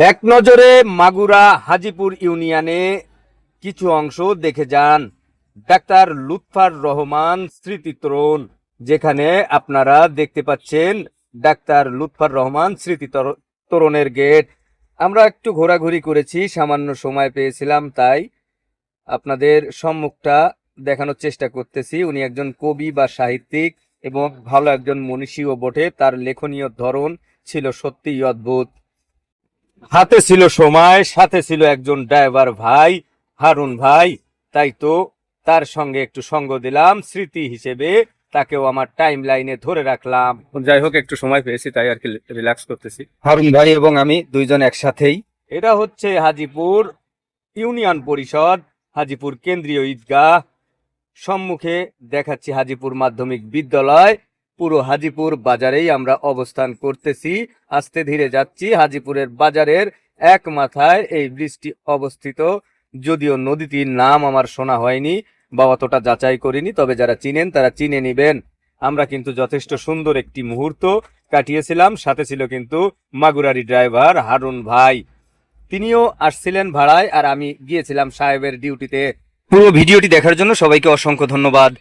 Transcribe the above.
এক নজরে মাগুরা হাজিপুর ইউনিয়নে কিছু অংশ দেখে যান। ডাক্তার লুৎফার রহমান স্মৃতিতরণ যেখানে আপনারা দেখতে পাচ্ছেন ডাক্তার লুৎফার রহমান স্মৃতি তর- তরুণের গেট। আমরা একটু ঘোরাঘুরি করেছি, সামান্য সময় পেয়েছিলাম, তাই আপনাদের সম্মুখটা দেখানোর চেষ্টা করতেছি। উনি একজন কবি বা সাহিত্যিক এবং ভালো একজন মনীষীও বটে, তার লেখনীয় ধরন ছিল সত্যিই অদ্ভুত। হাতে ছিল সময় সাথে ছিল একজন ড্রাইভার ভাই হারুন ভাই। তাই তো তার সঙ্গে একটু সঙ্গ দিলাম স্মৃতি হিসেবে তাকেও আমার টাইম লাইনে ধরে রাখলাম। যাই হোক একটু সময় পেয়েছি তাই আর কি রিল্যাক্স করতেছি। হারুন ভাই এবং আমি দুইজন একসাথেই। এটা হচ্ছে হাজিপুর ইউনিয়ন পরিষদ হাজিপুর কেন্দ্রীয় ঈদগাহ। সম্মুখে দেখাচ্ছি হাজিপুর মাধ্যমিক বিদ্যালয়। পুরো হাজিপুর বাজারেই আমরা অবস্থান করতেছি। আস্তে ধীরে যাচ্ছি, হাজিপুরের বাজারের এক মাথায় এই ব্রিজটি অবস্থিত। যদিও নদীটির নাম আমার শোনা হয়নি, বা অতটা যাচাই করিনি, তবে যারা চিনেন তারা চিনে নিবেন। আমরা কিন্তু যথেষ্ট সুন্দর একটি মুহূর্ত কাটিয়েছিলাম, সাথে ছিল কিন্তু মাগুরারি ড্রাইভার হারুন ভাই। তিনিও আসছিলেন ভাড়ায়, আর আমি গিয়েছিলাম সাহেবের ডিউটিতে। পুরো ভিডিওটি দেখার জন্য সবাইকে অসংখ্য ধন্যবাদ।